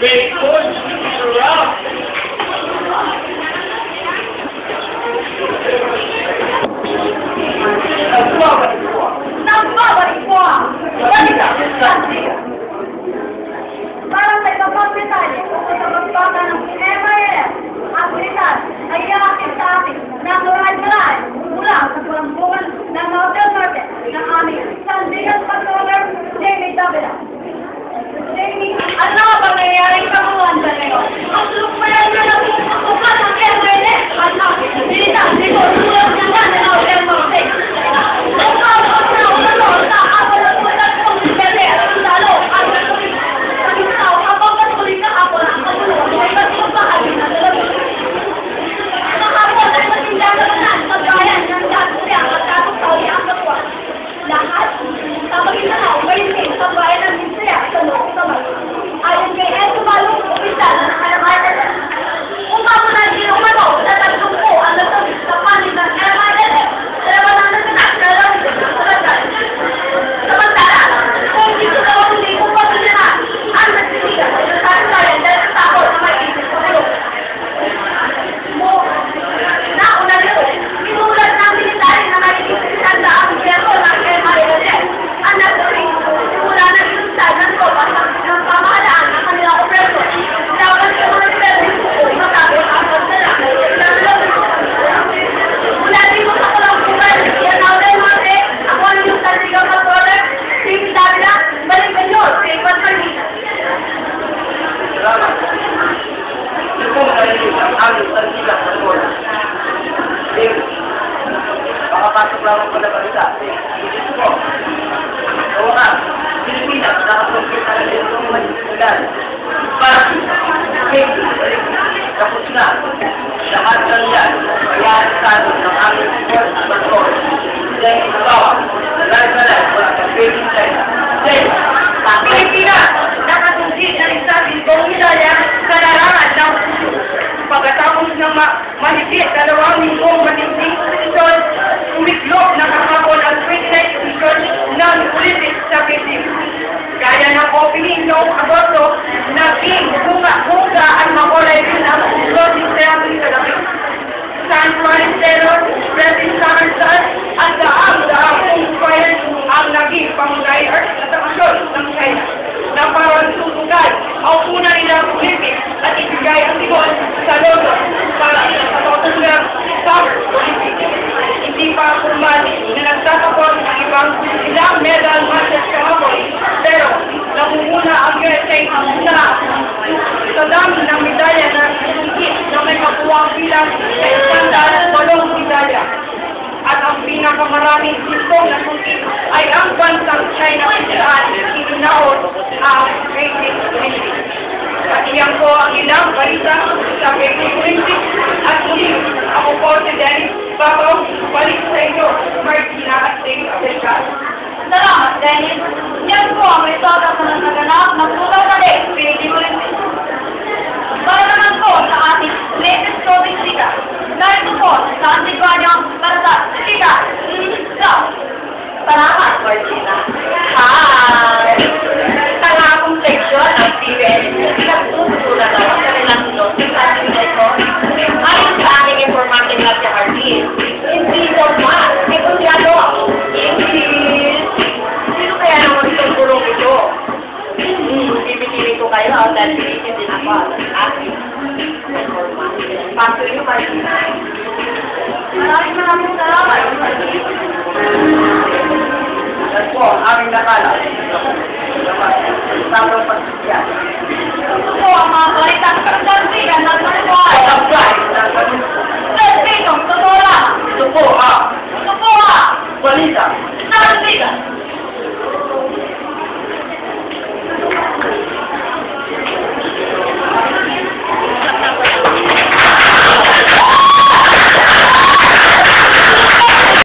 Great coach, Sarah. Nagbabalik po ah! Balik ka! Para makapasok lang ako na balita. Ito po. Sa wakas, Pilipinas nakapagkit na rin itong manisigal. Para, Dave, tapos na. Lahat ng yan, kaya sa atin ng aming sports patrol. Dave, Bawa, Lalasalan, wala kang baby China. Dave, Sa Pilipinas, nakatungkit na rin sa Bilbong Italia sa larangan ng pagkatapos ng ma mahigit dalawang linggong matinding posisyon, umiklop na kahapon ang 29th edition ng Olympics sa Beijing. Gaya ng opening noong Agosto, naging bunga-bunga ang makulay din ang closing ceremony sa gabi. San Juan Taylor, President Summerson, at daang-daang inspired ang naging pangunay at aksyon ng China na parang susugay ang una nilang Olympics at ibigay ang timon sa London para sa patutunang Summer Olympics. Hindi formal na nagtatapos ang ibang ilang medal matches kahapon pero nangunguna ang USA sa sa dami ng medalya na sungkit na may kapuwang bilang sa isandaan walong medalya. At ang pinakamaraming sintong na sungkit ay ang bansang China kung saan itinaon ang Beijing Olympics. At iyan po ang ilang balita sa Beijing Olympics at muli ako po si Dennis Bago, balik sa inyo, Martina at Dave Abelgar. Salamat, Dennis. Ang resulta sa naganap ng tunay na Beijing Olympics. Para naman po sa ating latest COVID sika, narito po sa para sa sika, Sika. Salamat, Martina. Hi! Tanga akong seksyon ng PBS. Nagtutulan ako sa nilang notes sa ating ito. Ayon sa aking information lang sa Hardin, bibigyan ko kayo ah, dahil pinigil din ako ah, ng aking information. Paso nyo kayo. Maraming maraming salamat. Yan po ang aming nakala. Salamat. Tamang pagsiyan. Ito po ang mga balita sa Santigan ng Manuel. Ang price